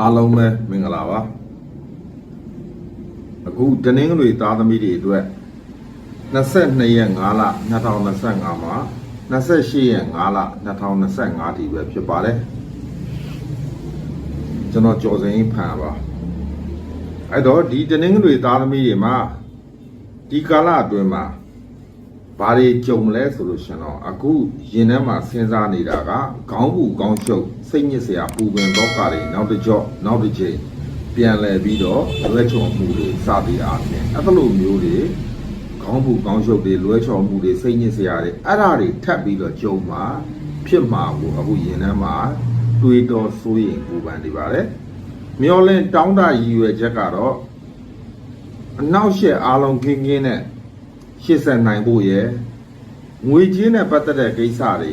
အားလုံးပဲမင်္ဂလာပါအခုတနင်္ဂနွေသားသမီးတွေအတွက်22ရက်5လ2025မှာ28ရက်5လ2025ဒီပဲဖြစ်ပါတယ်ကျွန်တော်ကြော်စင်ဖန်ပါအဲ့တော့ဒီတနင်္ဂနွေသားသမီးတွေမှာဒီကာလအတွင်းမှာ ဘာတွေကြုံမလဲဆိုလို့ရှင်တော့အခုရင်ထဲမှာစဉ်းစားနေတာကခေါင်းပူခေါင်းရှုပ်စိတ်ညစ်စရာပူပင်တော့ကတွေနောက်တစ်ကြော့နောက်တစ်ချိန်ပြန်လဲပြီးတော့လွဲချော်မှုတွေစသည်အားဖြင့်အဲ့လိုမျိုးတွေခေါင်းပူခေါင်းရှုပ်တွေလွဲချော်မှုတွေစိတ်ညစ်စရာတွေအဲ့ဒါတွေထပ်ပြီးတော့ကြုံမှာဖြစ်မှာကိုအခုရင်ထဲမှာတွေးတော်စိုးရင်ပူပန်နေပါတယ်မျောလင်းတောင်းတရည်ရွယ်ချက်ကတော့အနောက်ရှက်အားလုံးခင်းခင်းနဲ့ ရှေ့ဆက်နိုင်ဖို့ရယ်ငွေကြေးနဲ့ပတ်သက်တဲ့ကိစ္စတွေ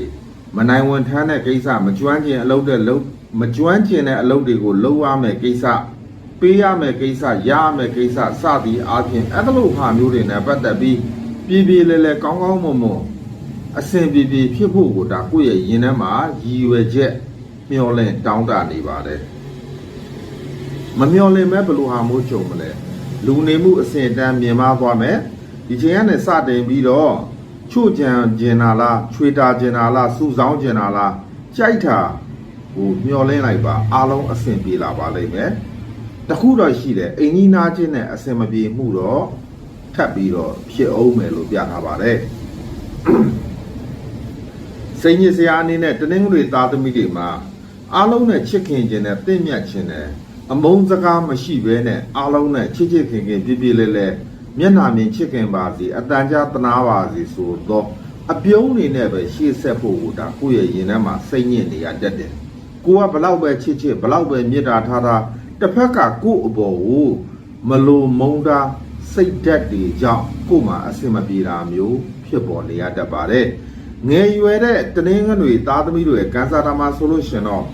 မနိုင်ဝန်ထမ်းတဲ့ကိစ္စမကျွမ်းကျင်အလုပ်တဲ့လုပ်မကျွမ်းကျင်တဲ့အလုပ်တွေကိုလုပ်ရမယ်ကိစ္စပေးရမယ်ကိစ္စရရမယ်ကိစ္စစသည်အားဖြင့်အဲ့လိုဟာမျိုးတွေနဲ့ပတ်သက်ပြီးပြည်ပြည်လဲလဲကောင်းကောင်းမွန်မွန်အဆင်ပြေပြေဖြစ်ဖို့ကိုဒါကိုယ့်ရဲ့ရင်ထဲမှာရည်ရွယ်ချက်မျှော်လင့်တောင်းတနေပါတယ်မမျှော်လင့်မဲ့ဘယ်လိုဟာမျိုးကြုံမလဲလူနေမှုအစဉ်အတန်းမြင်မာသွားမယ် ဒီချိန်ကနေစတင်ပြီးတော့ချို့ကြံကျင်တာလားချွေတာကျင်တာလားစူဆောင်းကျင်တာလားကြိုက်တာဟိုမျောလင်းလိုက်ပါအားလုံးအဆင်ပြေလာပါလိမ့်မယ်တခုတော့ရှိတယ်အိမ်ကြီးနာချင်းနဲ့အဆင်မပြေမှုတော့ထပ်ပြီးတော့ဖြစ်အောင်မယ်လို့ပြထားပါတယ်စိတ်ညစ်စရာအနေနဲ့တနင်္ဂနွေသားသမီးတွေမှာအားလုံးနဲ့ချစ်ခင်ခြင်းနဲ့တင့်မြတ်ခြင်းနဲ့အမုန်းစကားမရှိဘဲနဲ့အားလုံးနဲ့ချစ်ချစ်ခင်ခင်ပြည့်ပြည့်လဲလဲ မျက်နှာမြင်ချစ်ခင်ပါစေအတန်ကြာတနာပါစေဆိုတော့အပြုံးနေနဲ့ပဲရှေ့ဆက်ဖို့ကိုဒါကိုယ့်ရဲ့ရင်ထဲမှာစိတ်ညစ်နေရတတ်တယ်။ကိုကဘလောက်ပဲချစ်ချစ်ဘလောက်ပဲမေတ္တာထားတာတစ်ဖက်ကကိုယ့်အပေါ်ကိုမလိုမုန်းတာစိတ်ဓာတ်တွေကြောင့်ကိုယ်မှာအဆင်မပြေတာမျိုးဖြစ်ပေါ်နေရတတ်ပါတယ်။ငယ်ရွယ်တဲ့တနင်္ဂနွေသားသမီးတို့ရဲ့ကန်ဆာတာမှာဆိုလို့ရှင်တော့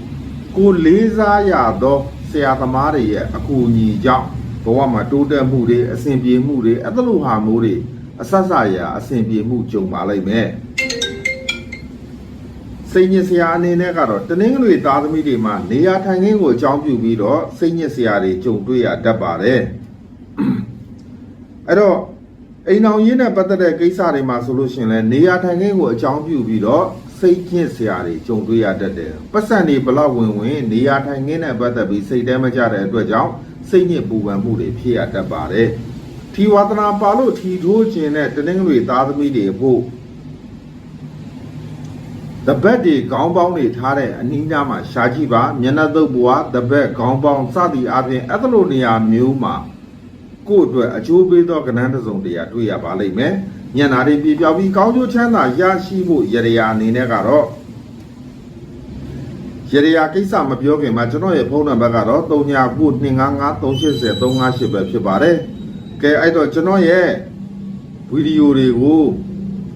ကိုလေးစားရသောဆရာသမားတွေရဲ့အကူအညီကြောင့် ဘဝမှာတိုးတက်မှုတွေအဆင်ပြေမှုတွေအဲ့လိုဟာမျိုးတွေအဆက်ဆက်ရာအဆင်ပြေမှုကြုံပါလိမ့်မယ်စိတ်ညစ်စရာအနေနဲ့ကတော့တနင်္ဂနွေသားသမီးတွေမှာနေရာထိုင်ခင်းကိုအကြောင်းပြုပြီးတော့စိတ်ညစ်စရာတွေကြုံတွေ့ရတတ်ပါတယ်အဲ့တော့အိမ်အောင်ရင်းနဲ့ပတ်သက်တဲ့ကိစ္စတွေမှာဆိုလို့ရှိရင်လည်းနေရာထိုင်ခင်းကိုအကြောင်းပြုပြီးတော့စိတ်ညစ်စရာတွေကြုံတွေ့ရတတ်တယ်ပတ်စံတွေဘလောက်ဝင်ဝင်နေရာထိုင်ခင်းနဲ့ပတ်သက်ပြီးစိတ်တဲမကြတဲ့အတွက်ကြောင့် စိတ်ညစ်ပူပန်မှုတွေဖြစ်ရတတ်ပါတယ်။ထီဝါသနာပါလို့ထီထိုးခြင်းနဲ့တနင်္ဂနွေသားသမီးတွေဖို့တပတ်တွေခေါင်းပေါင်းတွေထားတဲ့အနည်းငယ်မှာရှားကြည့်ပါမျက်နှာသုတ်ဘွားတပတ်ခေါင်းပေါင်းစသည်အပြင်အဲ့လိုနေရာမျိုးမှာကိုယ့်အတွက်အကျိုးပေးသောကဏ္ဍတစ်စုံတရာတွေ့ရပါလိမ့်မယ်။ညနာတွေပြပြောက်ပြီးကောင်းကျိုးချမ်းသာရရှိဖို့ရရအနေနဲ့ကတော့ ရရကိစ္စမပြောခင်မှာကျွန်တော်ရဲ့ဖုန်းနံပါတ်ကတော့39925538ပဲဖြစ်ပါတယ်။ကဲအဲ့တော့ကျွန်တော်ရဲ့ဗီဒီယိုတွေကို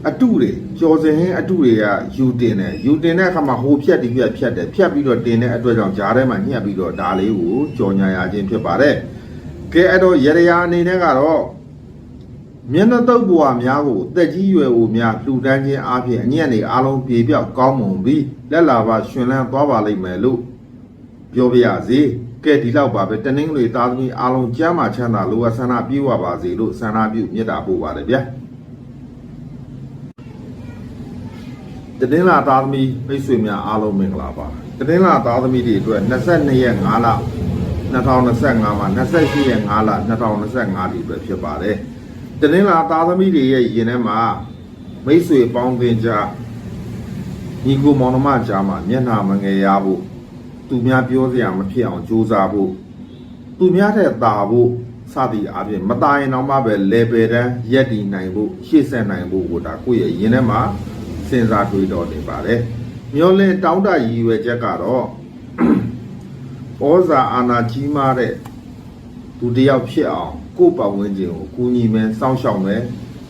အတုတွေကြော်စင်ဟင်းအတုတွေကယူတင်တယ်ယူတင်တဲ့အခါမှာဟိုဖြတ်ဒီဖြတ်ဖြတ်တယ်ဖြတ်ပြီးတော့တင်တဲ့အတွက်ကြောင့်ဂျားထဲမှာညှက်ပြီးတော့ဒါလေးကိုကြော်ညာရခြင်းဖြစ်ပါတယ်။ကဲအဲ့တော့ရရအနေနဲ့ကတော့ မျက်နှာတုပ်ဘဝများကိုတက်ကြီးရွယ်အိုများလှူဒန်းခြင်းအပြင်အညံ့နေအားလုံးပြေပြောက်ကောင်းမွန်ပြီးလက်လာပါရှင်လန်းသွားပါလိမ့်မယ်လို့ပြောပြရစေကဲဒီလောက်ပါပဲတနင်္ဂနွေသားသမီးအားလုံးကျမ်းမာချမ်းသာလိုအပ်ဆန္ဒပြေဝပါစေလို့ဆန္ဒပြုမေတ္တာပို့ပါတယ်ဗျာတနင်္လာသားသမီးမိတ်ဆွေများအားလုံးမင်္ဂလာပါတနင်္လာသားသမီးတွေအတွက်22ရက်5လ2025မှာ28ရက်5လ2025ဒီအတွက်ဖြစ်ပါတယ် တနင်္လာသားသမီးတွေရဲ့ရင်ထဲမှာမိတ်ဆွေပေါင်းသင်ကြားညီကိုမောင်နှမကြားမှာမျက်နှာမငယ်ရဖို့သူများပြောစရာမဖြစ်အောင်ကြိုးစားဖို့သူများတဲ့တာဖို့စသည်အပြင်မตายရင်တော့မှပဲ level တန်းရက်တည်နိုင်ဖို့ရှေ့ဆက်နိုင်ဖို့ကိုဒါကိုယ့်ရဲ့ရင်ထဲမှာစဉ်းစားတွေးတော်နေပါတယ်မျောလင်းတောင်းတရည်ရွယ်ချက်ကတော့ ဩဇာအာဏာကြီးမားတဲ့ သူတယောက်ဖြစ်အောင် ကိုယ့်ပတ်ဝန်းကျင်ကိုကူညီမယ်စောင့်ရှောက်မယ်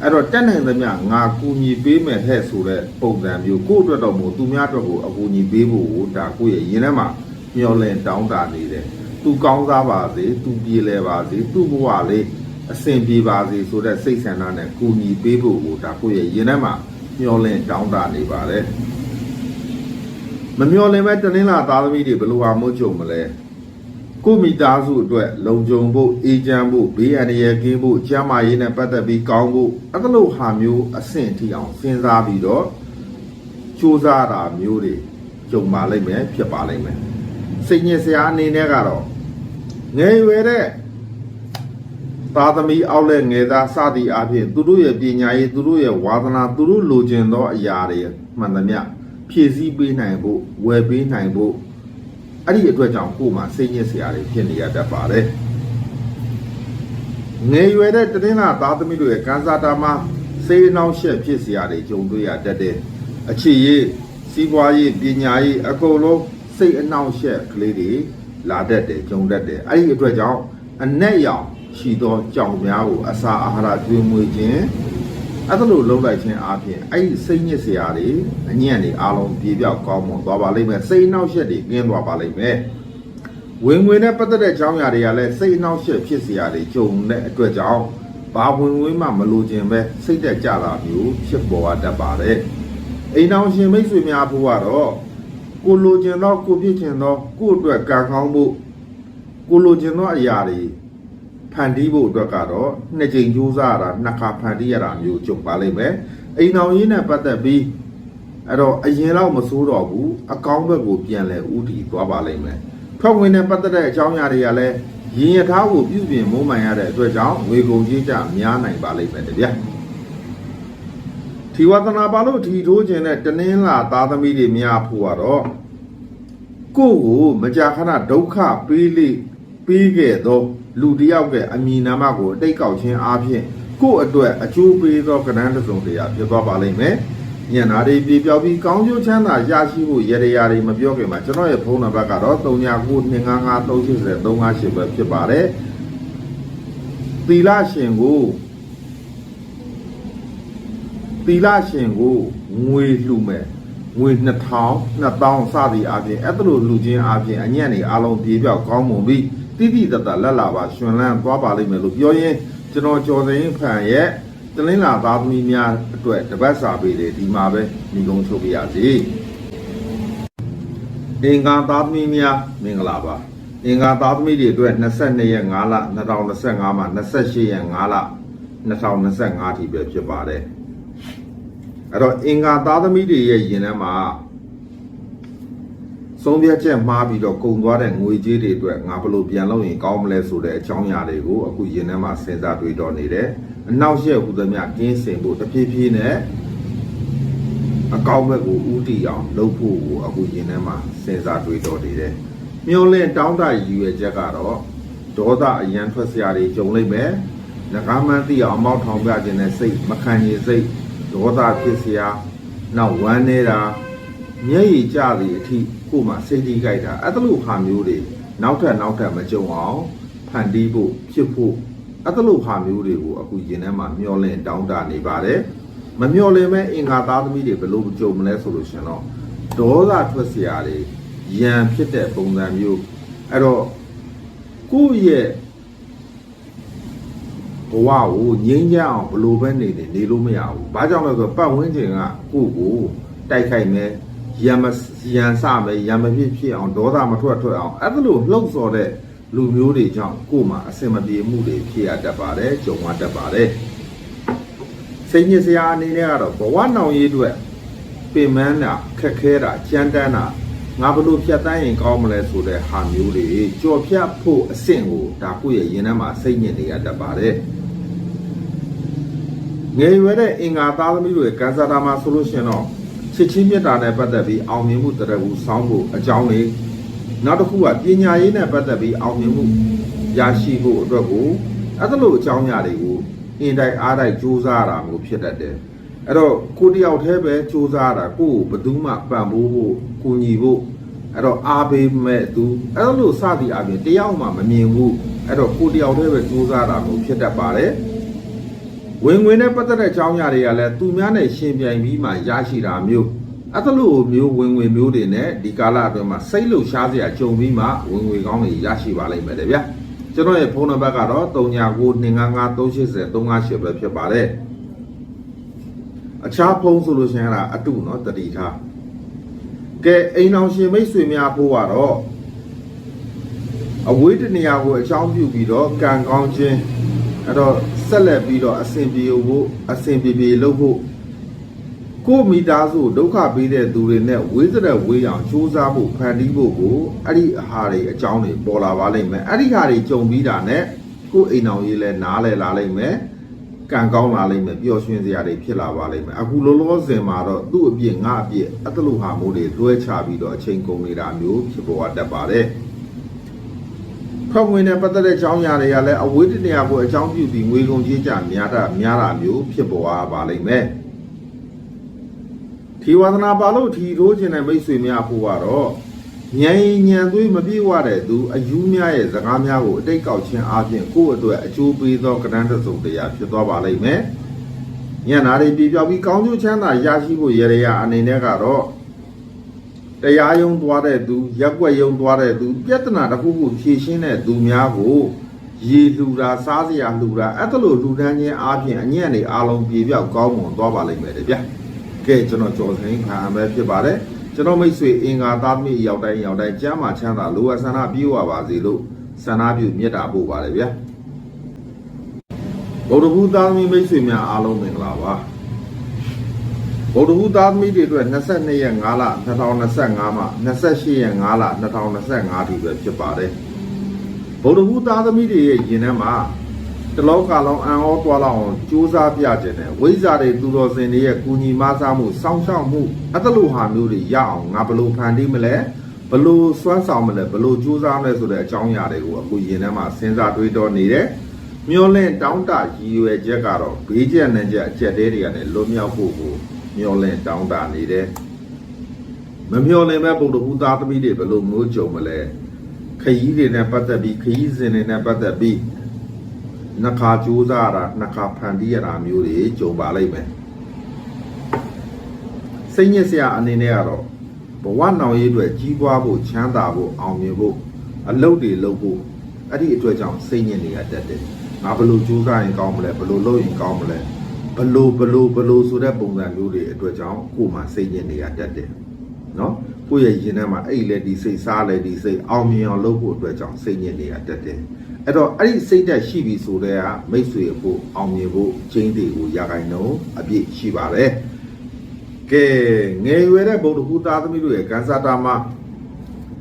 အဲ့တော့တက်နိုင်သမျှငါကူညီပေးမယ်ဟဲ့ဆိုတဲ့ပုံစံမျိုးကိုယ့်အတွက်တော့မဟုတ်သူများအတွက်ကိုအကူအညီပေးဖို့ကိုဒါကိုယ့်ရဲ့ရင်ထဲမှာမျောလင့်တောင်းတနေတယ်သူကောင်းစားပါစေသူပြေလဲပါစေသူ့ဘဝလေးအဆင်ပြေပါစေဆိုတဲ့စိတ်ဆန္ဒနဲ့ကူညီပေးဖို့ကိုဒါကိုယ့်ရဲ့ရင်ထဲမှာမျောလင့်တောင်းတနေပါတယ်မမျောလင့်မဲ့တနင်္လာသားသမီးတွေဘယ်လိုဟာမို့ကြုံမလဲ ကိုမိသားစုအတွက်လုံခြုံဖို့အေးချမ်းဖို့ဘေးအန္တရာယ်ကင်းဖို့ကျန်းမာရေးနဲ့ပတ်သက်ပြီးကောင်းဖို့အဲ့လိုဟာမျိုးအဆင့်ထိအောင်စဉ်းစားပြီးတော့စူးစမ်းတာမျိုးတွေကြုံပါလိမ့်မယ်ဖြစ်ပါလိမ့်မယ်စိတ်ညစ်စရာအနေနဲ့ကတော့ငယ်ရွယ်တဲ့သားသမီးအောက်လက်ငယ်သားစသည်အဖြစ်သူတို့ရဲ့ပညာရေးသူတို့ရဲ့ဝါသနာသူတို့လိုချင်သောအရာတွေမှန်သမျှဖြည့်ဆည်းပေးနိုင်ဖို့ဝယ်ပေးနိုင်ဖို့ အဲ့ဒီအတွက်ကြောင့်ကိုယ်မှာစိတ်ညစ်စရာတွေဖြစ်နေရတတ်ပါတယ်ငယ်ရွယ်တဲ့တည်င်းလာသားသမီးတို့ရဲ့ကန်စာတာမှာစိတ်အနှောင့်အယှက်ဖြစ်စရာတွေကြုံတွေ့ရတတ်တဲ့အခြေရေးစီးပွားရေးပညာရေးအကုန်လုံးစိတ်အနှောင့်အယှက်ကလေးတွေလာတတ်တယ်ကြုံတတ်တယ်အဲ့ဒီအတွက်ကြောင့်အ내ရောင်ရှိသောကြောင်များကိုအစာအာဟာရကျွေးမွေးခြင်း အဲ့ဒါလိုလုံးလိုက်ခြင်းအပြင်အဲ့ဒီစိတ်ညစ်စရာတွေအညံ့တွေအားလုံးပြေပြောက်ကောင်းမွန်သွားပါလိမ့်မယ်စိတ်အနှောင့်အယှက်တွေကင်းသွားပါလိမ့်မယ်ဝင်ဝင်နဲ့ပတ်သက်တဲ့အကြောင်းအရာတွေကလည်းစိတ်အနှောင့်အယှက်ဖြစ်စရာတွေကြုံတဲ့အတွက်ကြောင့်ဘာဝင်ဝင်မှမလိုချင်ပဲစိတ်တက်ကြတာမျိုးဖြစ်ပေါ်တတ်ပါတယ်အိမ်အောင်ရှင်မိတ်ဆွေများဖို့ကတော့ကိုလိုချင်တော့ကိုဖြစ်ချင်တော့ကိုအတွက်ကံကောင်းဖို့ကိုလိုချင်တော့အရာတွေ ဖန်တီးဖို့အတွက်ကတော့နှစ်ကြိမ်ကြိုးစားရတာနှစ်ခါဖန်တီးရတာမျိုးကြုံပါလိမ့်မယ်အိမ်အောင်ရေးနဲ့ပတ်သက်ပြီးအဲ့တော့အရင်တော့မစိုးတော့ဘူးအကောင်းဘက်ကိုပြန်လဲဥတီသွားပါလိမ့်မယ်ထွက်ဝင်နဲ့ပတ်သက်တဲ့အကြောင်းအရာတွေကလည်းရင်ရထားကိုပြုပြင်မိုးမှန်ရတဲ့အတွက်ကြောင့်ငွေကုန်ကြီးကြများနိုင်ပါလိမ့်မယ်တဗျာထီဝသနာပါလို့ထီထိုးခြင်းနဲ့တနင်းလာသားသမီးတွေများဖို့ကတော့ကိုယ့်ကိုမကြာခဏဒုက္ခပေးလိပေးခဲ့သော လူတစ်ယောက်ရဲ့အမည်နာမကိုအတိတ်ကောက်ခြင်းအားဖြင့်ကိုယ့်အတွက်အကျိုးပေးသောကဏ္ဍတစ်စုံတရာဖြစ်သွားပါလိမ့်မယ်။ညံနာတွေပြေပြောက်ပြီးကောင်းကျိုးချမ်းသာရရှိဖို့ရရရာတွေမပြောခင်မှာကျွန်တော်ရဲ့ဖုန်းနံပါတ်ကတော့399255358358ပဲဖြစ်ပါတယ်။သီလရှင်ကိုသီလရှင်ကိုငွေလှူမဲ့ငွေ2000 2000စသည်အပြင်အဲ့ဒါလိုလှူခြင်းအပြင်အညံ့နေအလုံးပြေပြောက်ကောင်းမွန်ပြီး တိတိတတ်တလက်လာပါရှင်လန်းသွားပါလိမ့်မယ်လို့ပြောရင်းကျွန်တော်ကျော်စိန်ဖန်ရဲ့တလင်းလာသားသမီးများအတွက်တပတ်စာပေတွေဒီမှာပဲညီကုန်းချုပ်ပြရစီအင်္ဂါသားသမီးများမင်္ဂလာပါအင်္ဂါသားသမီးတွေအတွက်22ရက်5လ2025မှာ28ရက်5လ2025ထိပဲဖြစ်ပါတယ်အဲ့တော့အင်္ဂါသားသမီးတွေရဲ့ယင်ထဲမှာ ဆုံးဖြတ်ချက်မှားပြီးတော့ကုံသွားတဲ့ငွေကြေးတွေအတွက်ငါဘယ်လိုပြန်လုပ်ရင်ကောင်းမလဲဆိုတဲ့အကြောင်းအရာတွေကိုအခုယင်ထဲမှာစဉ်းစားတွေးတော့နေတယ်အနောက်ရှက်ဟူသမျှကင်းစင်ဖို့တဖြည်းဖြည်းနဲ့အကောင်းဘက်ကိုဥတီအောင်လုပ်ဖို့ကိုအခုယင်ထဲမှာစဉ်းစားတွေးတော့နေတယ်မျောလင့်တောင်းတရည်ရွယ်ချက်ကတော့ဒေါသအရန်ထွက်စရာတွေကြုံလိမ့်မယ်ငကားမှန်းသိအောင်မောက်ထောင်ပြခြင်းနဲ့စိတ်မခံရစိတ်ဒေါသဖြစ်စရာနောက်ဝမ်းနေတာမျက်ရည်ကျသည်အထိ ကိုယ်မှာစိတ်ကြီးကြိုက်တာအဲ့ဒါလိုဟာမျိုးတွေနောက်ထပ်နောက်ထပ်မကြုံအောင်ဖန်တီးဖို့ဖြစ်ဖို့အဲ့ဒါလိုဟာမျိုးတွေကိုအခုရင်ထဲမှာမျောလင့်တောင်းတနေပါတယ်မမျောလင့်မဲ့အင်္ဂါသားသမီးတွေဘယ်လိုကြုံမလဲဆိုလို့ရှင်တော့ဒေါသထွက်စရာတွေရန်ဖြစ်တဲ့ပုံစံမျိုးအဲ့တော့ကိုယ့်ရဲ့ဘဝကိုငြိမ်းချမ်းအောင်ဘယ်လိုပဲနေနေနေလို့မရဘူး။ဘာကြောင့်လဲဆိုတော့ပတ်ဝန်းကျင်ကကိုယ့်ကိုတိုက်ခိုက်မယ်ရံမ ရံစမယ်ရံမဖြစ်ဖြစ်အောင်ဒေါသမထွက်ထွက်အောင်အဲ့ဒါလိုလှုပ်ဆော်တဲ့လူမျိုးတွေကြောင့်ကိုယ်မှာအစင်မပြေမှုတွေဖြစ်ရတတ်ပါတယ်ကြုံရတတ်ပါတယ်စိတ်ညစ်စရာအနေနဲ့ကတော့ဘဝနောင်ရေးအတွက်ပင်မန်းတာခက်ခဲတာကြမ်းတမ်းတာငါဘလို့ဖြတ်တန်းရင်ကောင်းမလဲဆိုတဲ့ဟာမျိုးတွေကြော်ဖြတ်ဖို့အဆင့်ကိုဒါကိုယ့်ရဲ့ရင်ထဲမှာစိတ်ညစ်နေရတတ်ပါတယ်ငယ်ရွယ်တဲ့အင်္ဂါသားသမီးတွေကန်ဆာတာမှာဆိုလို့ရှိရင်တော့ ချစ်ချင်းမြတ်တာနဲ့ပတ်သက်ပြီးအောင်မြင်မှုတရဝူစောင်းဖို့အကြောင်းလေးနောက်တစ်ခုကပညာရေးနဲ့ပတ်သက်ပြီးအောင်မြင်မှုရရှိဖို့အတွက်ကိုအဲ့ဒါလိုအကြောင်းအရာတွေကိုအင်တိုက်အားတိုက်စူးစမ်းတာမျိုးဖြစ်တတ်တယ်အဲ့တော့ကိုတယောက်တည်းပဲစူးစမ်းတာကိုကိုဘယ်သူမှပံ့ပိုးဖို့ကိုညီဖို့အဲ့တော့အားပေးမဲ့သူအဲ့လိုစသည်အပြင်တယောက်မှမမြင်ဘူးအဲ့တော့ကိုတယောက်တည်းပဲစူးစမ်းတာမျိုးဖြစ်တတ်ပါတယ် ဝင်ငွေနဲ့ပတ်သက်တဲ့အကြောင်းအရာတွေကလည်းသူများနဲ့ရှင်ပြိုင်ပြီးမှရရှိတာမျိုးအဲ့ဒါလိုမျိုးဝင်ငွေမျိုးတွေနဲ့ဒီကာလအတွင်းမှာစိတ်လှုပ်ရှားစရာကြုံပြီးမှဝင်ငွေကောင်းတွေရရှိပါလိမ့်မယ်တဲ့ဗျာကျွန်တော်ရဲ့ဖုန်းနံပါတ်ကတော့399255380380ပဲဖြစ်ပါတယ်အခြားဖုန်းဆိုလို့ရှိရင်အဲ့ဒါအတုနော်တတိထားကဲအိမ်အောင်ရှင်မိတ်ဆွေများဖို့ကတော့အဝေးတနေရာကိုအကြောင်းပြုပြီးတော့ကံကောင်းခြင်း အဲ့တော့ဆက်လက်ပြီးတော့အစဉ်ပြေဖို့အစဉ်ပြေပြေလုပ်ဖို့ကိုယ့်မိသားစုဒုက္ခပေးတဲ့သူတွေနဲ့ဝေးစတဲ့ဝေးအောင်စူးစမ်းဖို့ဖန်တီးဖို့ကိုအဲ့ဒီအဟာတွေအကြောင်းတွေပေါ်လာပါလိမ့်မယ်အဲ့ဒီဟာတွေကြုံပြီးတာနဲ့ကိုယ့်အိမ်အောင်ရေးလဲနားလဲလာလိမ့်မယ်ကံကောင်းလာလိမ့်မယ်ပျော်ရွှင်စရာတွေဖြစ်လာပါလိမ့်မယ်အခုလောလောဆယ်မှာတော့သူ့အပြစ်ငါအပြစ်အတလူဟာမိုးတွေလွှဲချပြီးတော့အချိန်ကုန်နေတာမျိုးဖြစ်ပေါ်တတ်ပါတယ် ဖောက်ဝင်တဲ့ပတ်သက်တဲ့အကြောင်းအရာတွေကလည်းအဝေးတနေရာကိုအကြောင်းပြုပြီးငွေကုန်ကြေးကြများတာများတာမျိုးဖြစ်ပေါ်ပါလိမ့်မယ်။ဒီဝါသနာပါလို့ထီထိုးခြင်းတဲ့မိတ်ဆွေများဖို့ကတော့ဉာဏ်ဉာဏ်သွေးမပြေဝတဲ့သူအယူများရဲ့စကားများကိုအတိတ်ကောက်ခြင်းအပြင်ကိုယ့်အတွက်အကျိုးပေးသောကဏ္ဍတစ်စုံတရားဖြစ်သွားပါလိမ့်မယ်။ဉာဏ်နာတွေပြေပြောက်ပြီးကောင်းကျိုးချမ်းသာရရှိဖို့ရရအနေနဲ့ကတော့ တရားယုံသွားတဲ့သူရက်ွက်ယုံသွားတဲ့သူပြဿနာတစ်ခုခုဖြေရှင်းတဲ့သူများကိုရေလှူတာစားစရာလှူတာအဲ့ဒါလိုလှူဒန်းခြင်းအပြင်အညံ့နေအားလုံးပြေပြောက်ကောင်းမွန်သွားပါလိမ့်မယ်တဲ့ဗျာကဲကျွန်တော်ကြော်ဆိုင်ခံအမဲဖြစ်ပါတယ်ကျွန်တော်မိတ်ဆွေအင်္ဂါသားသမီးရောက်တိုင်းရောက်တိုင်းကျမ်းမာချမ်းသာလိုအပ်ဆန္ဒပြေဝပါစေလို့ဆန္ဒပြုမေတ္တာပို့ပါတယ်ဗျာဘုရားဘုသားသမီးမိတ်ဆွေများအားလုံးမင်္ဂလာပါ ဗုဒ္ဓဟူသားသမီးတွေအတွက်22ရက်5လ2025မှ28ရက်5လ2025ထိပဲဖြစ်ပါတယ်ဗုဒ္ဓဟူသားသမီးတွေရဲ့ယင်ထဲမှာတလောကလုံးအံ့ဩသွားလောက်အောင်ကြိုးစားပြခြင်းနဲ့ဝိဇ္ဇာတွေသူတော်စင်တွေရဲ့ကုညီမဆားမှုစောင့်ရှောက်မှုအတလူဟာမျိုးတွေရအောင်ငါဘလို့ဖန်တီးမလဲဘလို့စွမ်းဆောင်မလဲဘလို့ကြိုးစားမလဲဆိုတဲ့အကြောင်းအရာတွေကိုအခုယင်ထဲမှာစဉ်းစားတွေးတောနေတယ်မျောလင့်တောင်းတရည်ရွယ်ချက်ကတော့ဘေးကျက်နဲ့ချက်အချက်သေးတွေကနေလွတ်မြောက်ဖို့ကို မျောလင့်တောင်းတနေတယ်မမျောလင့်မဲ့ပုဒ္ဓဟူသားသမီးတွေဘယ်လိုမျိုးကြုံမလဲခရီးတွေနဲ့ပတ်သက်ပြီးခရီးစဉ်တွေနဲ့ပတ်သက်ပြီးနှခါကြိုးစားရတာနှခါဖန်တီးရတာမျိုးတွေကြုံပါလိမ့်မယ်စိတ်ညစ်စရာအနေနဲ့ကတော့ဘဝနောင်ရေးအတွက်ကြီးပွားဖို့ချမ်းသာဖို့အောင်မြင်ဖို့အလုပ်တွေလုပ်ဖို့အဲ့ဒီအတွက်ကြောင့်စိတ်ညစ်နေရတတ်တယ်ငါဘယ်လိုကြိုးစားရင်ကောင်းမလဲဘယ်လိုလုပ်ရင်ကောင်းမလဲ ဘလို့ဘလို့ဘလို့ဆိုတဲ့ပုံစံမျိုးတွေအတွက်ကြောင့်ကိုယ်မှစိတ်ညစ်နေရတတ်တယ်နော်ကိုယ့်ရဲ့ရင်ထဲမှာအဲ့လေဒီစိတ်စားလေဒီစိတ်အောင်မြင်အောင်လုပ်ဖို့အတွက်ကြောင့်စိတ်ညစ်နေရတတ်တယ်အဲ့တော့အဲ့ဒီစိတ်တက်ရှိပြီဆိုတဲ့ကမိတ်ဆွေဖို့အောင်မြင်ဖို့ချင်းတွေကိုရခိုင်နှုန်းအပြည့်ရှိပါတယ်ကဲငယ်ရွယ်တဲ့ဗုဒ္ဓဟူသားသမီးတို့ရဲ့ကံစားတာမှာ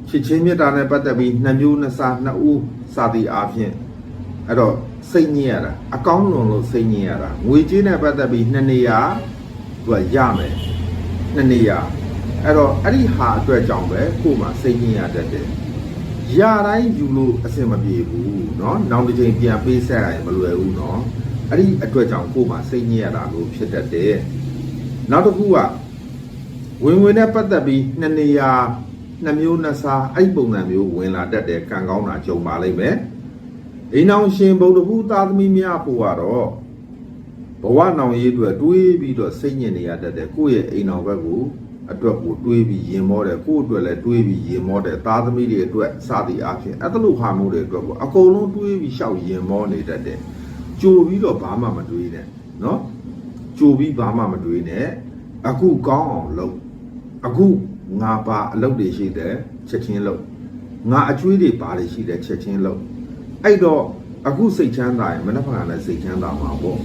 ချစ်ချင်းမြတ်တာနဲ့ပတ်သက်ပြီးနှစ်မျိုးနှစ်စားနှစ်ဦးစာတီအားဖြင့်အဲ့တော့ စိတ်ညစ်ရတာအကောင်းလွန်လို့စိတ်ညစ်ရတာငွေကြေးနဲ့ပတ်သက်ပြီးနှစ်နေရာသူကရမယ်နှစ်နေရာအဲ့တော့အဲ့ဒီဟာအတွက်ကြောင့်ပဲကို့မှာစိတ်ညစ်ရတတ်တယ်ရတိုင်းယူလို့အဆင်မပြေဘူးเนาะနောက်တစ်ချိန်ပြန်ပေးဆက်ရရင်မလွယ်ဘူးเนาะအဲ့ဒီအတွက်ကြောင့်ကို့မှာစိတ်ညစ်ရတာလို့ဖြစ်တတ်တယ်နောက်တစ်ခုကဝင်ဝင်နဲ့ပတ်သက်ပြီးနှစ်နေရာနှစ်မျိုးနှစ်စားအဲ့ဒီပုံစံမျိုးဝင်လာတတ်တယ်ကံကောင်းတာကြုံပါလိမ့်မယ် အိမ်အောင်ရှင်ဗုဒ္ဓဘုသားသမီးများဖို့ကတော့ဘဝနောင်ရေးအတွက်တွေးပြီးတော့စိတ်ညစ်နေရတတ်တယ်ကိုယ့်ရဲ့အိမ်အောင်ဘက်ကိုအတွက်ကိုတွေးပြီးရင်မောတယ်ကိုယ့်အတွက်လည်းတွေးပြီးရင်မောတယ်သားသမီးတွေအတွက်စသည်အဖြစ်အဲ့ဒါလိုဟာမျိုးတွေအတွက်ကိုအကုန်လုံးတွေးပြီးရှောက်ရင်မောနေတတ်တယ်ကြိုပြီးတော့ဘာမှမတွေးနဲ့နော်ကြိုပြီးဘာမှမတွေးနဲ့အခုကောင်းအောင်လုပ်အခုငါပါအလုပ်တွေရှိတယ်ချက်ချင်းလုပ်ငါအကျွေးတွေပါတွေရှိတယ်ချက်ချင်းလုပ် အဲ့တော့အခုစိတ်ချမ်းသာရင်မနှက်ဖက်ကလည်းစိတ်ချမ်းသာမှာပေါ့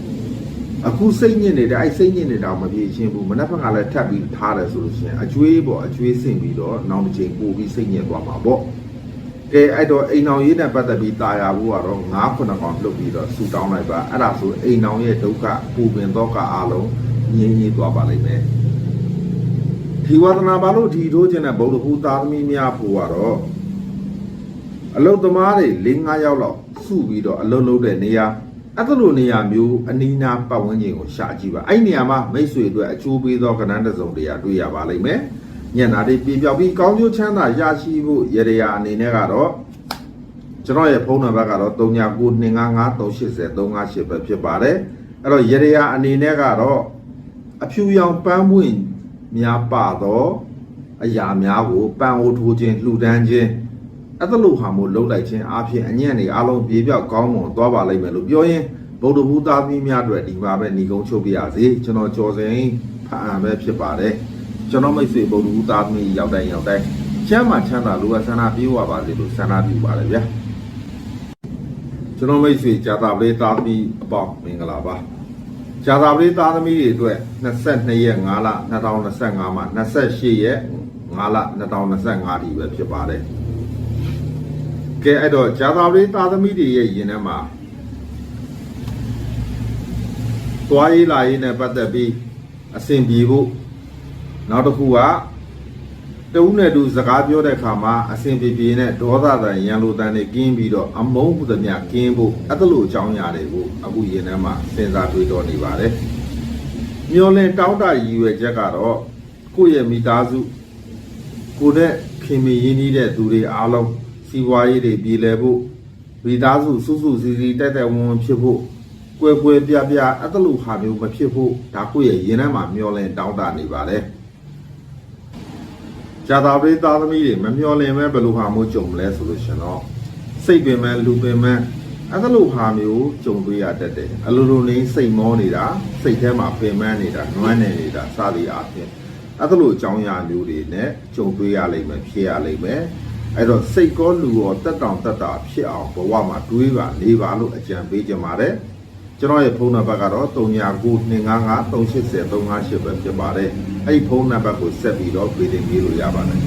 အခုစိတ်ညစ်နေတဲ့အဲ့စိတ်ညစ်နေတာမပြေချင်းဘူးမနှက်ဖက်ကလည်းထပ်ပြီးထားတယ်ဆိုလို့ရှိရင်အကျွေးပေါ့အကျွေးဆင့်ပြီးတော့နောက်တစ်ချိန်ပို့ပြီးစိတ်ညစ်သွားမှာပေါ့ကဲအဲ့တော့အိမ်အောင်ရေးနဲ့ပတ်သက်ပြီးตายရဖို့ကတော့9ခုနှစ်ကောင်လှုပ်ပြီးတော့ဆူတောင်းလိုက်ပါအဲ့ဒါဆိုအိမ်အောင်ရဲ့ဒုက္ခပူပင်တော့ကအားလုံးငြင်းငြင်းသွားပါလိမ့်မယ်ဒီဝဒနာဘာလို့ဒီထိုးခြင်းနဲ့ဗုဒ္ဓဟူသားသမီးများဖို့ကတော့ အလုတ်သမားတွေ၄၅ယောက်လောက်စုပြီးတော့အလုတ်လုပ်တဲ့နေရာအဲ့ဒါလိုနေရာမျိုးအနီးနားပတ်ဝန်းကျင်ကိုရှာကြည့်ပါအဲ့ဒီနေရာမှာမိတ်ဆွေအတွက်အချိုးပေးသောကဏ္ဍတစ်စုံတရာတွေ့ရပါလိမ့်မယ်ညနာတွေပြပြောက်ပြီးကောင်းကျိုးချမ်းသာရရှိဖို့ရရရာအနေနဲ့ကတော့ကျွန်တော်ရဲ့ဖုန်းနံပါတ်ကတော့399255380358ပဲဖြစ်ပါတယ်အဲ့တော့ရရရာအနေနဲ့ကတော့အဖြူရောင်ပန်းပွင့်များပါသောအရာများကိုပန်းအိုးထိုးခြင်းလှူဒန်းခြင်း အဲ့ဒါလို့ဟာမို့လှုပ်လိုက်ခြင်းအပြင်အညံ့နေအလုံးပြေပြောက်ကောင်းမွန်သွားပါလိမ့်မယ်လို့ပြောရင်ဗုဒ္ဓဘုသားသမီးများအတွက်ဒီမှာပဲညီကုန်းချုပ်ပြရစေကျွန်တော်ကြော်စင်ဖအံပဲဖြစ်ပါတယ်ကျွန်တော်မိတ်ဆွေဗုဒ္ဓဘုသားသမီးရောက်တိုင်းရောက်တိုင်းချမ်းသာချမ်းသာလိုအပ်ဆန္ဒပြေဝပါစေလို့ဆန္ဒပြုပါတယ်ဗျာကျွန်တော်မိတ်ဆွေဂျာတာပလေးသားသမီးအပေါင်းမင်္ဂလာပါဂျာတာပလေးသားသမီးတွေအတွက်22ရက်5လ2025မှာ28ရက်5လ2025ဒီပဲဖြစ်ပါတယ် ကဲအဲ့တော့ဂျာတာပလေးသားသမီးတွေရဲ့ယင်ထဲမှာသွားရေးလာရေးနဲ့ပတ်သက်ပြီးအဆင်ပြေဖို့နောက်တစ်ခုကတဦးနဲ့တူစကားပြောတဲ့အခါမှာအစဉ်ပြေပြေနဲ့ဒေါသတန်ရန်လိုတန်တွေကင်းပြီးတော့အမုန်းဟုသမျှကင်းဖို့အဲ့ဒါလိုအကြောင်းရတယ်ကိုအခုရင်ထဲမှာစဉ်းစားတွေးတော်နေပါတယ်။မျောလင်းတောင်းတရည်ရွယ်ချက်ကတော့ကိုယ့်ရဲ့မိသားစုကိုယ်နဲ့ခင်မင်ရင်းနှီးတဲ့သူတွေအားလုံး စီးပွားရေးတွေပြည်လည်ဖို့မိသားစုစုစုစည်းစည်းတက်တက်ဝန်းဝန်းဖြစ်ဖို့ကွယ်ကွယ်ပြားပြားအဲ့ဒါလိုဟာမျိုးမဖြစ်ဖို့ဒါကိုယ့်ရဲ့ရင်ထဲမှာမျောလင်းတောင်းတနေပါတယ်။ဂျာတာပရိသားသမီးတွေမမျော်လင့်မဲဘယ်လိုဟာမျိုးကြုံမလဲဆိုလို့ရှင်တော့စိတ်ပင်မဲ့လူပင်မဲ့အဲ့ဒါလိုဟာမျိုးကြုံတွေ့ရတတ်တယ်အလိုလိုလေးစိတ်မောနေတာစိတ်ထဲမှာပင်ပန်းနေတာနွမ်းနေနေတာစသည်အားဖြင့်အဲ့ဒါလိုအကြောင်းအရာမျိုးတွေနဲ့ကြုံတွေ့ရလိမ့်မယ်ဖြစ်ရလိမ့်မယ် အဲ့တော့စိတ်ကောလူရောတက်တောင်တက်တာဖြစ်အောင်ဘဝမှာတွေးပါနေပါလို့အကြံပေးကြပါတယ်ကျွန်တော်ရဲ့ဖုန်းနံပါတ်ကတော့399255380358ပဲဖြစ်ပါတယ်အဲ့ဒီဖုန်းနံပါတ်ကိုဆက်ပြီးတော့ပြည်တင်ပေးလို့ရပါတယ်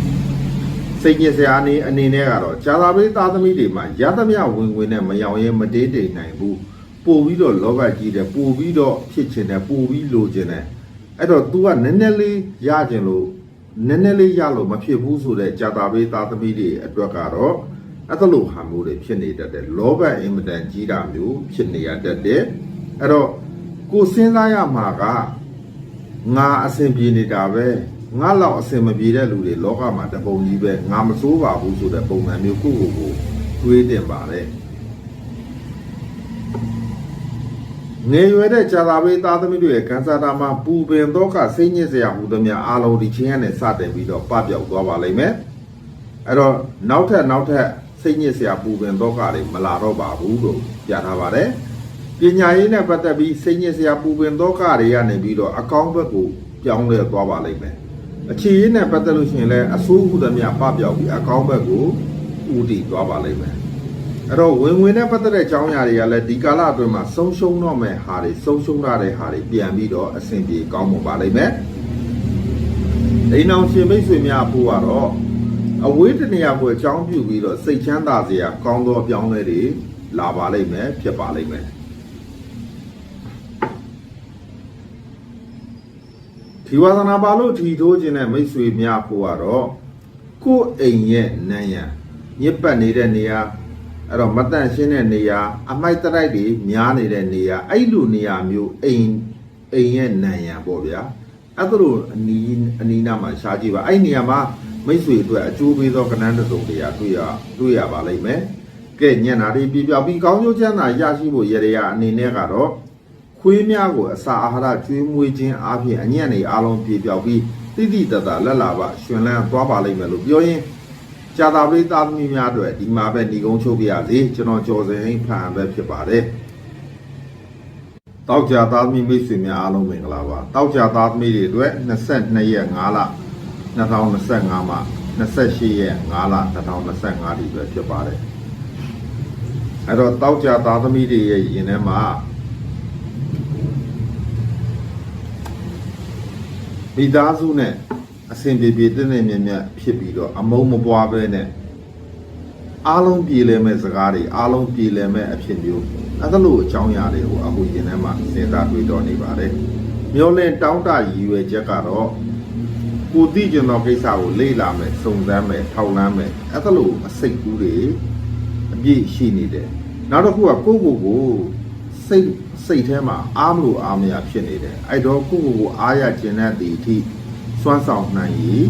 စိတ်ညစ်စရာအနေအနေနဲ့ကတော့ဂျာသာပေးသားသမီးတွေမှာရသမျှဝင်ဝင်နဲ့မယောင်ရဲမတေးတိမ်နိုင်ဘူးပို့ပြီးတော့လောဘကြီးတယ်ပို့ပြီးတော့ဖြစ်ချင်တယ်ပို့ပြီးလိုချင်တယ်အဲ့တော့ तू ကနည်းနည်းလေးရချင်လို့ နည်းနည်းလေးရလို့မဖြစ်ဘူးဆိုတဲ့ဂျာသာပေးသားသမီးတွေအတွက်ကတော့အဲ့ဒါလိုဟာမျိုးတွေဖြစ်နေတတ်တယ်လောဘအင်မတန်ကြီးတာမျိုးဖြစ်နေရတတ်တယ်အဲ့တော့ကိုယ်စဉ်းစားရမှာကငါအဆင်ပြေနေတာပဲငါလောက်အဆင်မပြေတဲ့လူတွေလောကမှာတပုံကြီးပဲငါမစိုးပါဘူးဆိုတဲ့ပုံစံမျိုးကိုယ့်ကိုယ်ကိုတွေးတင်ပါလေ ငယ်ရွယ်တဲ့ကြာသာပေးသားသမီးတွေရဲ့ကန်ဆာတာမှာပူပင်တော့ကစိတ်ညစ်စရာဟူသည်များအားလုံးဒီချင်းကနေစတင်ပြီးတော့ပပျောက်သွားပါလိမ့်မယ်အဲ့တော့နောက်ထပ်နောက်ထပ်စိတ်ညစ်စရာပူပင်တော့ကတွေမလာတော့ပါဘူးလို့ပြထားပါတယ်ပညာရေးနဲ့ပတ်သက်ပြီးစိတ်ညစ်စရာပူပင်သောကတွေကနေပြီးတော့အကောင်းဘက်ကိုပြောင်းလဲသွားပါလိမ့်မယ်။အခြေရေးနဲ့ပတ်သက်လို့ရှိရင်လည်းအဆိုးဟုသမျှပပျောက်ပြီးအကောင်းဘက်ကိုဦးတည်သွားပါလိမ့်မယ်။ အဲ့တော့ဝင်ဝင်နဲ့ပတ်သက်တဲ့အကြောင်းအရာတွေကလည်းဒီကာလအတွင်းမှာဆုံးရှုံးတော့မဲ့ဟာတွေဆုံးရှုံးရတဲ့ဟာတွေပြန်ပြီးတော့အဆင်ပြေကောင်းမွန်ပါလိမ့်မယ်။အိမ်အောင်ရှင်မိတ်ဆွေများဖို့ကတော့အဝေးတနေရာကိုအကြောင်းပြုပြီးတော့စိတ်ချမ်းသာစရာကောင်းသောအပြောင်းအလဲတွေလာပါလိမ့်မယ်ဖြစ်ပါလိမ့်မယ်။ဒီဝါသနာပါလို့ထီထိုးခြင်းတဲ့မိတ်ဆွေများဖို့ကတော့ကိုယ့်အိမ်ရဲ့နံရံညစ်ပတ်နေတဲ့နေရာ အဲ့တော့မတန့်ရှင်းတဲ့နေရာအမိုက်တရိုက်တွေများနေတဲ့နေရာအဲ့လိုနေရာမျိုးအိမ်အိမ်ရဲ့နံရံပေါ့ဗျာအဲ့ဒါလိုအနီးအနီးနားမှာရှားကြည့်ပါအဲ့ဒီနေရာမှာမိတ်ဆွေအတွက်အကျိုးပေးသောကဏ္ဍတစ်စုံတရာတွေ့ရတွေ့ရပါလိမ့်မယ်ကဲညံ့တာတွေပြပြပြီးကောင်းကျိုးချမ်းသာရရှိဖို့ရရရအနေနဲ့ကတော့ခွေးများကိုအစာအာဟာရကျွေးမွေးခြင်းအပြင်အညံ့နေအားလုံးပြေပြောက်ပြီးတိတိတတ်တာလက်လာပါရှင်လန်းသွားပါလိမ့်မယ်လို့ပြောရင် ကြာတာပရိသတ်သမီးများအတွက်ဒီမှာပဲညီကုန်းချုပ်ပြရစီကျွန်တော်ကျော်စင်ဟိန်းဖန်ပဲဖြစ်ပါတယ်တောက်ကြသားသမီးမိတ်ဆွေများအားလုံးမင်္ဂလာပါတောက်ကြသားသမီးတွေအတွက်22ရက်5လ2025မှာ28ရက်5လ2025ဒီပဲဖြစ်ပါတယ်အဲ့တော့တောက်ကြသားသမီးတွေရဲ့ယင်ထဲမှာမိသားစုနဲ့ အစဉ်ပြေပြေတည့်တည့်မြတ်မြတ်ဖြစ်ပြီးတော့အမုန်းမပွားပဲနဲ့အားလုံးပြေလည်မဲ့စကားတွေအားလုံးပြေလည်မဲ့အဖြစ်မျိုးအဲ့ဒါလို့အကြောင်းအရာတွေကိုအခုရင်ထဲမှာစဉ်းစားတွေးတော်နေပါတယ်မျောလင့်တောင်းတရည်ရွယ်ချက်ကတော့ကိုသိကျင်သောကိစ္စကိုလေ့လာမယ်စုံစမ်းမယ်ထောက်လန်းမယ်အဲ့ဒါလို့အစိတ်ကူးတွေအပြည့်ရှိနေတယ်နောက်တစ်ခုကကိုယ့်ကိုယ်ကိုစိတ်စိတ်ထဲမှာအားမလို့အားမရဖြစ်နေတယ်အဲ့တော့ကိုယ့်ကိုယ်ကိုအားရကျင်တဲ့ဒီအထိ စွမ်းဆောင်နိုင်ရည်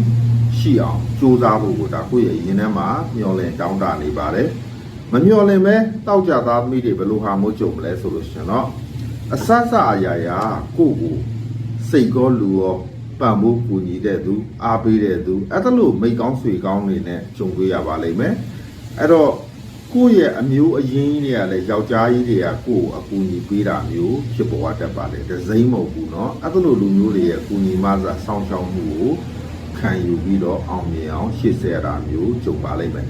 ရှိအောင်ကြိုးစားဖို့ကိုဒါကိုယ့်ရဲ့ရင်ထဲမှာမျောလင့်တောင်းတနေပါတယ်မမျောလင့်ပဲတောက်ကြသားသမီးတွေဘယ်လိုဟာမို့ကြုံမလဲဆိုလို့ရှင်တော့အဆဆအရာရာကိုယ့်ကိုစိတ်ကောလူရောပံ့ပိုးကူညီတဲ့သူအားပေးတဲ့သူအဲ့ဒါလို့မိတ်ကောင်းဆွေကောင်းတွေနဲ့ကြုံတွေ့ရပါလိမ့်မယ်အဲ့တော့ ကိုယ့်ရဲ့အမျိုးအရင်းကြီးတွေကလည်းယောက်ျားကြီးတွေကကိုယ့်ကိုအကူအညီပေးတာမျိုးဖြစ်ပေါ်တတ်ပါလေဒဇိမ့်မဟုတ်ဘူးเนาะအဲ့ဒါလိုလူမျိုးတွေရဲ့အကူအညီမဆာဆောင်းရှောင်းမှုကိုခံယူပြီးတော့အောင်မြင်အောင်ရှေ့ဆက်ရတာမျိုးကြုံပါလိမ့်မယ်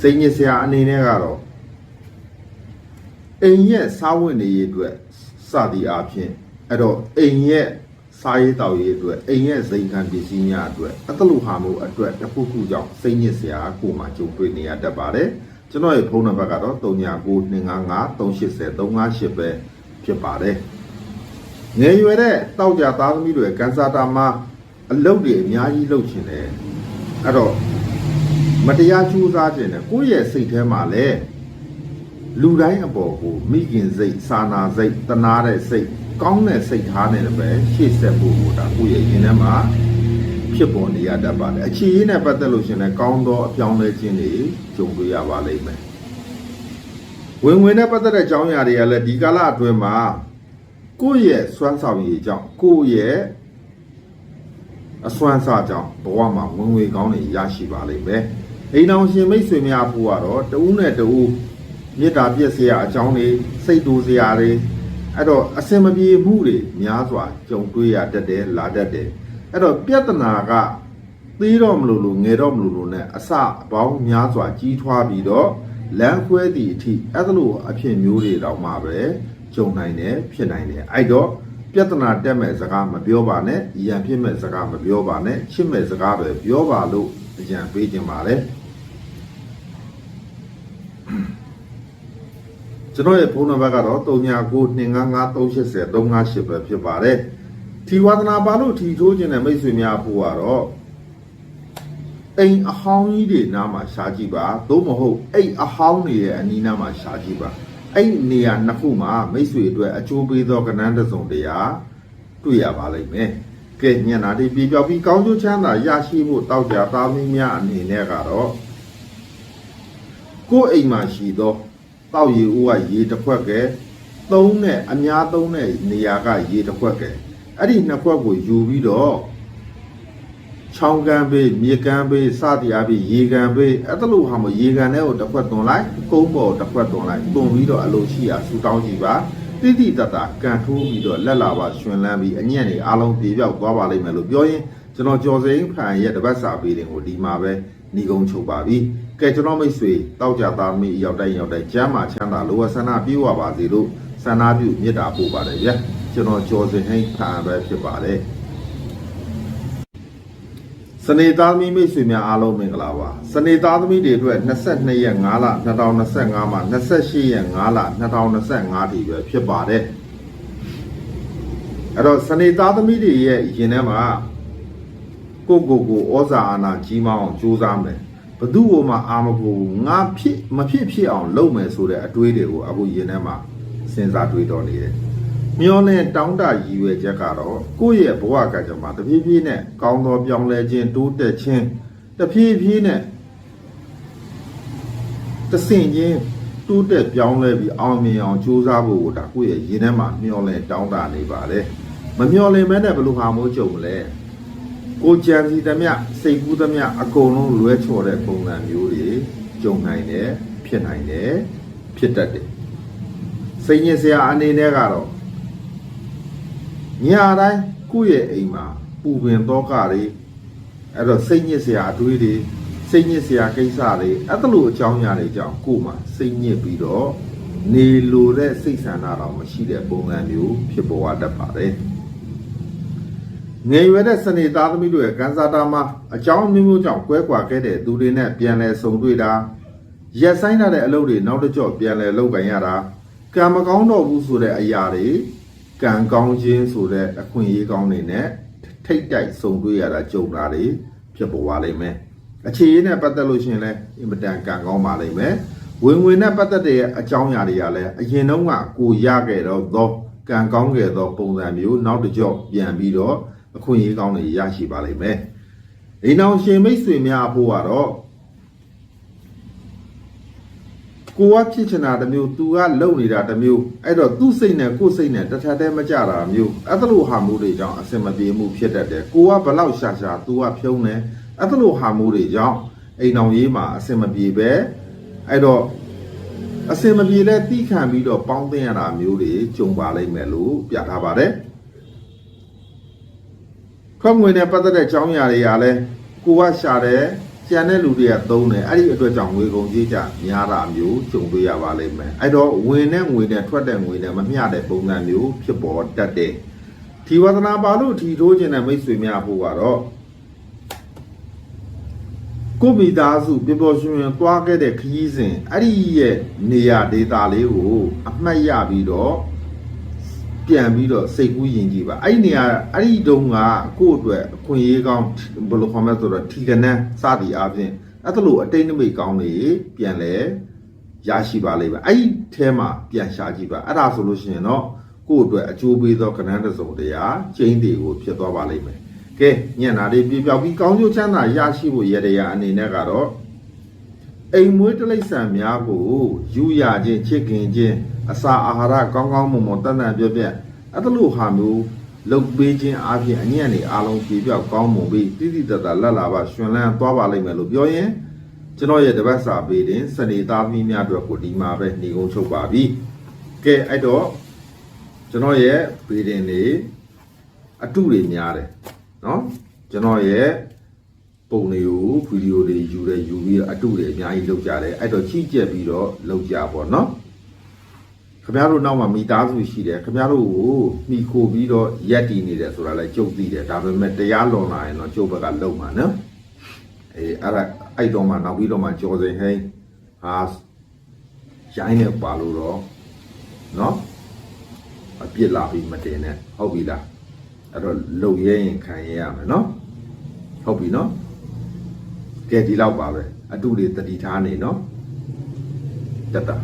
စိတ်ညစ်စရာအနေနဲ့ကတော့ အိမ်ရဲ့စားဝတ်နေရေးအတွက်စသည်အားဖြင့်အဲ့တော့အိမ်ရဲ့စားရေးတောက်ရေးအတွက်အိမ်ရဲ့ဇိမ်ခံပစ္စည်းများအတွက်အတလူဟာမှုအတွက်တစ်ခုခုကြောင့်စိတ်ညစ်စရာကိုမှကြုံတွေ့နေရတတ်ပါတယ် ကျွန်တော်ရဲ့ဖုန်းနံပါတ်ကတော့399255380358ပဲဖြစ်ပါတယ်ငယ်ရွယ်တဲ့တောက်ကြသားသမီးတွေကန်ဆာတာမှာအလုပ်တွေအများကြီးလုပ်ချင်တယ်အဲ့တော့မတရားချူးစားခြင်းနဲ့ကိုယ့်ရဲ့စိတ်ထဲမှာလည်းလူတိုင်းအပေါ်ကိုမိခင်စိတ်စာနာစိတ်တနာတဲ့စိတ်ကောင်းတဲ့စိတ်ထားနဲ့ပဲရှေ့ဆက်ဖို့ကိုဒါကိုယ့်ရဲ့ရင်ထဲမှာ ဖြစ်ပေါ်နေရတတ်ပါတယ်အခြေရင်းနဲ့ပတ်သက်လို့ရှင်လည်းကောင်းသောအပြောင်းလဲခြင်းတွေကြုံတွေ့ရပါလိမ့်မယ်ဝင်ဝင်နဲ့ပတ်သက်တဲ့အကြောင်းအရာတွေကလည်းဒီကာလအတွင်းမှာကိုယ့်ရဲ့စွမ်းဆောင်ရည်ကြောင့်ကိုယ့်ရဲ့အစွမ်းစားကြောင့်ဘဝမှာဝင်ငွေကောင်းတွေရရှိပါလိမ့်မယ်အိမ်အောင်ရှင်မိတ်ဆွေများဖို့ကတော့တဦးနဲ့တဦးမေတ္တာပြည့်စရာအကြောင်းတွေစိတ်တူစရာတွေအဲ့တော့အစင်မပြေမှုတွေများစွာကြုံတွေ့ရတတ်တယ်လာတတ်တယ် အဲ့တော့ပြဿနာကသေးတော့မလို့လို့ငယ်တော့မလို့လို့ ਨੇ အစအပေါင်းများစွာကြီးထွားပြီးတော့လမ်းခွဲသည့်အထိအဲ့ဒါလိုအဖြစ်မျိုးတွေတောင်မှပဲကြုံနိုင်တယ်ဖြစ်နိုင်တယ်အဲ့တော့ပြဿနာတက်မဲ့စကားမပြောပါနဲ့ရန်ဖြစ်မဲ့စကားမပြောပါနဲ့ချစ်မဲ့စကားပဲပြောပါလို့အကြံပေးခြင်းပါတယ်ကျွန်တော်ရဲ့ဖုန်းနံပါတ်ကတော့39925538ပဲဖြစ်ပါတယ်။ ထီဝါသနာပါလို့ထီထိုးခြင်းနဲ့မိတ်ဆွေများဖို့ကတော့အိမ်အဟောင်းကြီးတွေနားမှာရှားကြည့်ပါသို့မဟုတ်အိမ်အဟောင်းတွေရဲ့အနီးနားမှာရှားကြည့်ပါအဲ့ဒီနေရာနှစ်ခုမှာမိတ်ဆွေအတွက်အကျိုးပေးသောကဏ္ဍတစ်စုံတရာတွေ့ရပါလိမ့်မယ်။ကဲညနာဒီပြပြောက်ပြီးကောင်းကျိုးချမ်းသာရရှိမှုတောက်ကြသားမင်းများအနေနဲ့ကတော့ကိုယ်အိမ်မှာရှိသောတောက်ရီဦးကရေတစ်ခွက်ကဲသုံးနဲ့အများသုံးတဲ့နေရာကရေတစ်ခွက်ကဲ အဲ့ဒီနှစ်ခွက်ကိုယူပြီးတော့ချောင်းကန်ပေးမြေကန်ပေးစသည်အပြင်ရေကန်ပေးအဲ့ဒါလို့ဟာမရေကန်တဲ့ကိုတစ်ခွက်သွန်လိုက်ကုန်းပေါ်တစ်ခွက်သွန်လိုက်သွန်ပြီးတော့အလိုရှိရာဆူတောင်းကြည့်ပါတိတိတတ်တာကန်ထိုးပြီးတော့လက်လာပါရှင်လန်းပြီးအညံ့နေအားလုံးပြေပြောက်သွားပါလိမ့်မယ်လို့ပြောရင်ကျွန်တော်ကြော်စိန်ဖန်ရဲ့တပတ်စာပေးတယ်ကိုဒီမှာပဲဏီကုံချုပ်ပါပြီကဲကျွန်တော်မိတ်ဆွေတောက်ကြသားမိရောက်တိုင်းရောက်တိုင်းကျမ်းမာချမ်းသာလိုဝဆန္ဒပြေဝပါစေလို့ဆန္ဒပြုမေတ္တာပို့ပါတယ်ဗျာ ကျွန်တော်ကြော်စိန်ဟိဖန်ပဲဖြစ်ပါတယ်စနေသားသမီးမိတ်ဆွေများအားလုံးမင်္ဂလာပါစနေသားသမီးတွေအတွက်22ရက်5လ2025မှာ28ရက်5လ2025ထိပဲဖြစ်ပါတယ်အဲ့တော့စနေသားသမီးတွေရဲ့ရင်ထဲမှာကိုကိုကိုဩဇာအာဏာကြီးမားအောင်ကြိုးစားမယ်ဘသူ့ကိုမှအာမကိုငါဖြစ်မဖြစ်ဖြစ်အောင်လုပ်မယ်ဆိုတဲ့အတွေးတွေကိုအခုရင်ထဲမှာစဉ်းစားတွေးတော်နေတယ် မျောနဲ့တောင်းတရည်ရွယ်ချက်ကတော့ကိုယ့်ရဲ့ဘဝကကြမှာတဖြည်းဖြည်းနဲ့ကောင်းသောပြောင်းလဲခြင်းတိုးတက်ခြင်းတဖြည်းဖြည်းနဲ့တဆင့်ချင်းတိုးတက်ပြောင်းလဲပြီးအောင်မြင်အောင်ကြိုးစားဖို့ကိုဒါကိုယ့်ရဲ့ရင်ထဲမှာမျောလဲတောင်းတနေပါတယ်မမျောလင်မဲနဲ့ဘယ်လိုဟာမိုးကြုံလဲကိုကြံစီသမျှစိတ်ကူးသမျှအကုန်လုံးလွဲချော်တဲ့ပုံစံမျိုးတွေကြုံနိုင်တယ်ဖြစ်နိုင်တယ်ဖြစ်တတ်တယ်စိတ်ညစ်စရာအနေနဲ့ကတော့ ညာတိုင်းကိုယ့်ရဲ့အိမ်မှာပူပင်တော့ကတွေအဲ့တော့စိတ်ညစ်စရာအတွေးတွေစိတ်ညစ်စရာကိစ္စတွေအဲ့ဒါလိုအကြောင်းအရာတွေကြောင့်ကိုယ်မှာစိတ်ညစ်ပြီးတော့နေလိုတဲ့စိတ်ဆန္ဒတော့မရှိတဲ့ပုံစံမျိုးဖြစ်ပေါ်တတ်ပါတယ်ငယ်ရွယ်တဲ့စနေသားသမီးတို့ရဲ့ကန်စာတာမှာအကြောင်းအမျိုးမျိုးကြောင့်ကွဲကွာခဲ့တဲ့သူတွေနဲ့ပြန်လည်ဆုံတွေ့တာရက်ဆိုင်ထားတဲ့အလုပ်တွေနောက်တစ်ကြော့ပြန်လည်လုပ်ကန်ရတာကံမကောင်းတော့ဘူးဆိုတဲ့အရာတွေ ကံကောင်းခြင်းဆိုတဲ့အခွင့်အရေးကောင်းတွေနဲ့ထိတ်တိုက်ဆုံတွေ့ရတာကြုံတာတွေဖြစ်ပေါ်ပါလိမ့်မယ်အခြေအနေနဲ့ပတ်သက်လို့ရှိရင်လည်းအင်မတန်ကံကောင်းပါလိမ့်မယ်ဝင်ဝင်နဲ့ပတ်သက်တဲ့အကြောင်းအရာတွေကလည်းအရင်တုန်းကကိုရခဲ့တော့သောကံကောင်းခဲ့သောပုံစံမျိုးနောက်တစ်ကြော့ပြန်ပြီးတော့အခွင့်အရေးကောင်းတွေရရှိပါလိမ့်မယ်။အိမ်အောင်ရှင်မိတ်ဆွေများအဖို့ကတော့ ကိုကဖြစ်ချင်တာတစ်မျိုးသူကလုံနေတာတစ်မျိုးအဲ့တော့သူ့စိတ်နဲ့ကိုယ်စိတ်နဲ့တစ်ထပ်တည်းမကြတာမျိုးအဲ့ဒါလိုဟာမျိုးတွေကြောင့်အစင်မပြေမှုဖြစ်တတ်တယ်ကိုကဘလောက်ရှာရှာသူကဖြုံးတယ်အဲ့ဒါလိုဟာမျိုးတွေကြောင့်အိမ်အောင်ရေးမှာအစင်မပြေပဲအဲ့တော့အစင်မပြေလဲတီးခံပြီးတော့ပေါင်းသိရတာမျိုးတွေကြုံပါလိမ့်မယ်လို့ပြထားပါတယ်ထွက်ငွေနဲ့ပတ်သက်တဲ့အကြောင်းအရာတွေကလည်းကိုကရှာတယ် ကျန်တဲ့လူတွေကသုံးတယ်အဲ့ဒီအတွက်ကြောင့်ငွေကုန်ကြီးကြများတာမျိုးကြုံတွေ့ရပါလိမ့်မယ်အဲ့တော့ဝင်တဲ့ငွေနဲ့ထွက်တဲ့ငွေနဲ့မမျှတဲ့ပုံစံမျိုးဖြစ်ပေါ်တတ်တယ်ဒီဝဒနာပါလို့ထီထိုးခြင်းတဲ့မိတ်ဆွေများဖို့ကတော့ကိုမိသားစုပြပေါ်ရှင်ရင်သွားခဲ့တဲ့ခရီးစဉ်အဲ့ဒီရဲ့နေရာဒေသလေးကိုအမှတ်ရပြီးတော့ ပြန်ပြီးတော့စိတ်ကူးယဉ်ကြည့်ပါအဲ့ဒီနေရာအဲ့ဒီတုန်းကကိုယ့်အတွက်အခွင့်အရေးကောင်းဘယ်လိုခေါ်မလဲဆိုတော့ထီကနန်းစသည်အားဖြင့်အဲ့ဒါလို့အတိတ်နမိတ်ကောင်းတွေပြန်လဲရရှိပါလိမ့်မယ်အဲ့ဒီအဲမှာပြန်ရှာကြည့်ပါအဲ့ဒါဆိုလို့ရှိရင်တော့ကိုယ့်အတွက်အကျိုးပေးသောကဏ္ဍတစ်စုံတရာကျင်းတွေကိုဖြစ်သွားပါလိမ့်မယ်ကဲညံ့တာလေးပြပြောက်ပြီးကောင်းကျိုးချမ်းသာရရှိဖို့ရတဲ့အနေနဲ့ကတော့အိမ်မွေးတိရစ္ဆာန်များကိုယူရခြင်းချစ်ခင်ခြင်း အစာအာဟာရကောင်းကောင်းမွန်မွန်တန်တန်ပြည့်ပြည့်အဲ့ဒါလို့ဟာမျိုးလုတ်ပေးခြင်းအပြင်အညံ့နေအားလုံးပြေပြောက်ကောင်းမွန်ပြီးတိတိတတ်တာလက်လာပါရှင်လန်းသွားပါလိမ့်မယ်လို့ပြောရင်ကျွန်တော်ရဲ့တပတ်စာပေးတင်စနေသားသမီးများအတွက်ကိုဒီမှာပဲညီကုန်းချုပ်ပါပြီကဲအဲ့တော့ကျွန်တော်ရဲ့ပေးတင်နေအတုတွေများတယ်နော်ကျွန်တော်ရဲ့ပုံတွေကိုဗီဒီယိုတွေယူတယ်ယူပြီးတော့အတုတွေအများကြီးလုပ်ကြတယ်အဲ့တော့ချိကျက်ပြီးတော့လုပ်ကြပါတော့ ခင်ဗျားတို့နောက်မှာမိသားစုရှိတယ်ခင်ဗျားတို့ကိုမိခိုပြီးတော့ရက်တည်နေတယ်ဆိုတာလည်းကြုတ်သိတယ်ဒါပေမဲ့တရားလွန်လာရင်တော့ကျုပ်ဘက်ကလုံမှာနော်အေးအဲ့ဒါအဲ့တော့မှနောက်ပြီးတော့မှကြော်စင်ဟိန်းဟာရိုင်းနေပါလို့တော့နော်အပြစ်လာပြီးမတင်နဲ့ဟုတ်ပြီလားအဲ့တော့လုံရဲရင်ခံရရမယ်နော်ဟုတ်ပြီနော်ကဲဒီလောက်ပါပဲအတူတွေတတိထားနေနော်တက်တာ